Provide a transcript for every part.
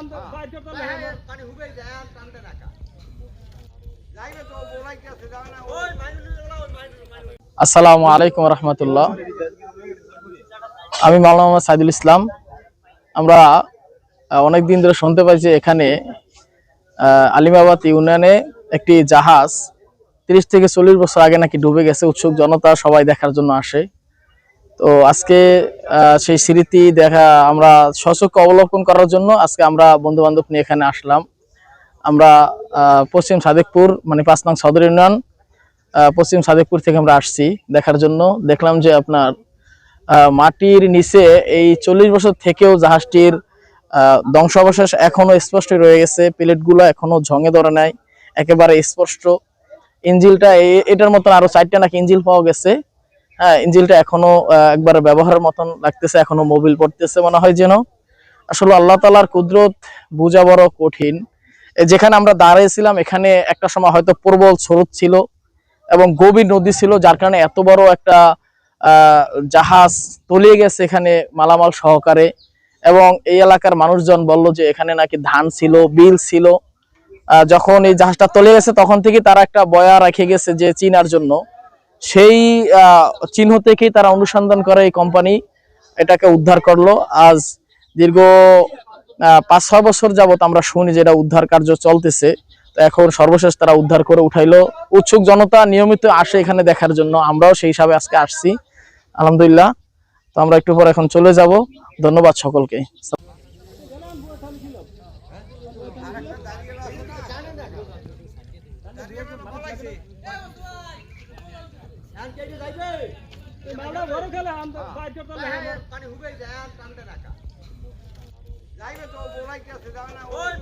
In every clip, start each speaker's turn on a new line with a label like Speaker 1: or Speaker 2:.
Speaker 1: পানি হুবে যায় আর টানতে রাখা যাইবে তো বোলাইতে আছে যাবে না ওই মাইনুল ওই মাইনুল
Speaker 2: আসসালামু আলাইকুম রহমতুল্লাহ। আমি মাওলানা মোহাম্মদ সাইদুল ইসলাম। আমরা অনেক দিন ধরে শুনতে পাই যে এখানে আহ, আলিমাবাদ ইউনিয়নে একটি জাহাজ তিরিশ থেকে চল্লিশ বছর আগে নাকি ডুবে গেছে উৎসুক জনতা সবাই দেখার জন্য আসে। তো আজকে সেই স্মৃতি দেখা আমরা সচক্ষে অবলোকন করার জন্য আজকে আমরা বন্ধু বান্ধব নিয়ে এখানে আসলাম। আমরা পশ্চিম সাদেকপুর মানে পাঁচ নং সদর ইউনিয়ন পশ্চিম সাদেকপুর থেকে আমরা আসছি দেখার জন্য। দেখলাম যে আপনার মাটির নিচে এই চল্লিশ বছর থেকেও জাহাজটির ধ্বংসাবশেষ এখনও স্পষ্ট রয়ে গেছে। প্লেটগুলো এখনও ঝঙে ধরে নাই, একেবারে স্পষ্ট। ইঞ্জিলটা এটার মতন আরও চারটা নাকি ইঞ্জিল পাওয়া গেছে। ইঞ্জিলটা এখনও একবারে ব্যবহারের মতন লাগতেছে, এখনও মোবিল পড়তেছে মনে হয় যেন। আসলে আল্লাহ তালার কুদরত বোঝা বড় কঠিন। যেখানে আমরা দাঁড়িয়েছিলাম, এখানে একটা সময় হয়তো প্রবল স্রোত ছিল এবং গভীর নদী ছিল, যার কারণে এত বড় একটা জাহাজ তলিয়ে গেছে এখানে মালামাল সহকারে। এবং এই এলাকার মানুষজন বলল যে এখানে নাকি ধান ছিল, বিল ছিল। যখন এই জাহাজটা তলিয়ে গেছে, তখন থেকে তারা একটা বয়া রেখে গেছে যে চিনার জন্য। সেই চিহ্ন থেকেই তারা অনুসন্ধান করে এই কোম্পানি এটাকে উদ্ধার করল। আজ দীর্ঘ পাঁচ, ছয় বছর যাবত আমরা শুনি যেটা উদ্ধার কার্য চলতেছে। তো এখন সর্বশেষ তারা উদ্ধার করে উঠাইলো। উৎসুক জনতা নিয়মিত আসে এখানে দেখার জন্য। আমরাও সেই হিসাবে আজকে আসছি। আলহামদুলিল্লাহ। তো আমরা একটু পর এখন চলে যাব। ধন্যবাদ সকলকে।
Speaker 1: আর টানতে রাখা যাইবে তো বোলাইতে আছে যাবে না ওই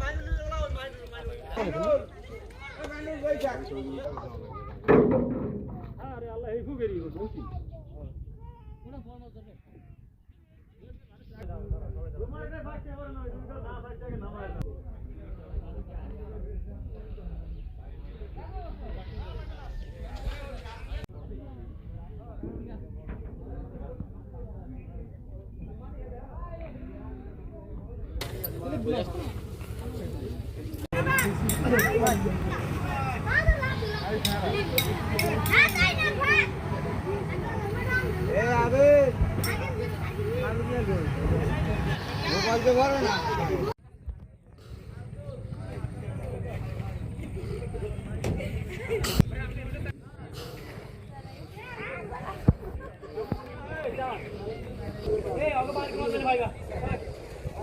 Speaker 1: Hey, I'll go back and watch it if I go.